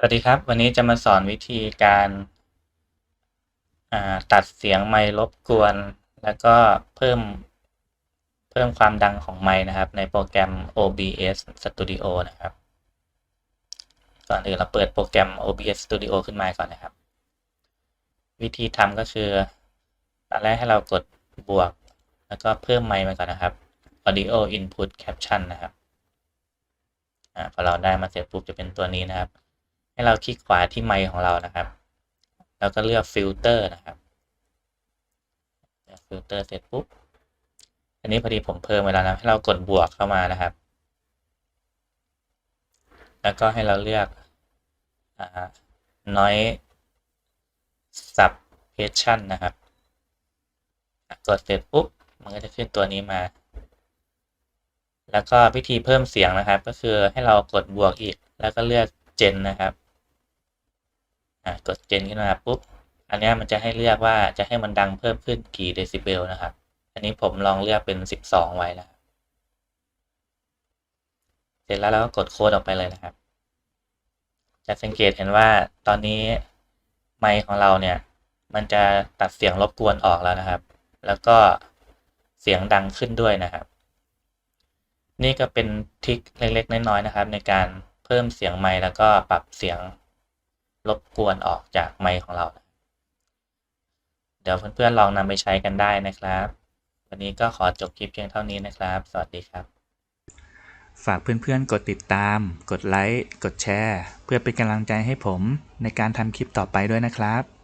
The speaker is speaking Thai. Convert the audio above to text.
สวัสดีครับ วันนี้จะมาสอนวิธีการาตัดเสียงไมค์รบกวน แล้วก็เพิ่มเพิ่มความดังของไมค์นะครับ ในโปรแกรม OBS Studio นะครับ ก่อนอื่นเราเปิดโปรแกรม OBS Studio ขึ้นมาก่อนนะครับ วิธีทำก็คือตอนแรกให้เรากดบวก แล้วก็เพิ่มไมค์มาก่อนนะครับ Audio Input Caption นะครับอพอเราได้มาเสร็จปุ๊บจะเป็นตัวนี้นะครับ ให้เราคลิกขวาที่ไมค์ของเรานะครับ แล้วก็เลือกฟิลเตอร์นะครับฟิลเตอร์เสร็จปุ๊บ อันนี้พอดีผมเพิ่มไปแล้วนะให้เรากดบวกเข้ามานะครับ แล้วก็ให้เราเลือกอ่า noise suppression นะครับ กดเสร็จปุ๊บ มันก็จะขึ้นตัวนี้มา แล้วก็วิธีเพิ่มเสียงนะครับ ก็คือให้เรากดบวกอีก แล้วก็เลือกเจนนะครับ กดเจนขึ้นมาปุ๊บ อันนี้มันจะให้เลือกว่าจะให้มันดังเพิ่มขึ้นกี่เดซิเบลนะครับ อันนี้ผมลองเลือกเป็น 12 ไว้นะเสร็จแล้วเราก็กดโค้ดออกไปเลยนะครับ จะสังเกตเห็นว่าตอนนี้ไมค์ของเราเนี่ย มันจะตัดเสียงรบกวนออกแล้วนะครับ แล้วก็เสียงดังขึ้นด้วยนะครับ นี่ก็เป็นทิคเล็กๆน้อยๆนะครับ ในการเพิ่มเสียงไมค์แล้วก็ปรับเสียง รบกวนออกจากไมค์ของเรา เดี๋ยวเพื่อนๆลองนำไปใช้กันได้นะครับ วันนี้ก็ขอจบคลิปเพียงเท่านี้นะครับ สวัสดีครับ ฝากเพื่อนๆ กดติดตาม กดไลค์ กดแชร์ เพื่อเป็นกำลังใจให้ผมในการทำคลิปต่อไปด้วยนะครับ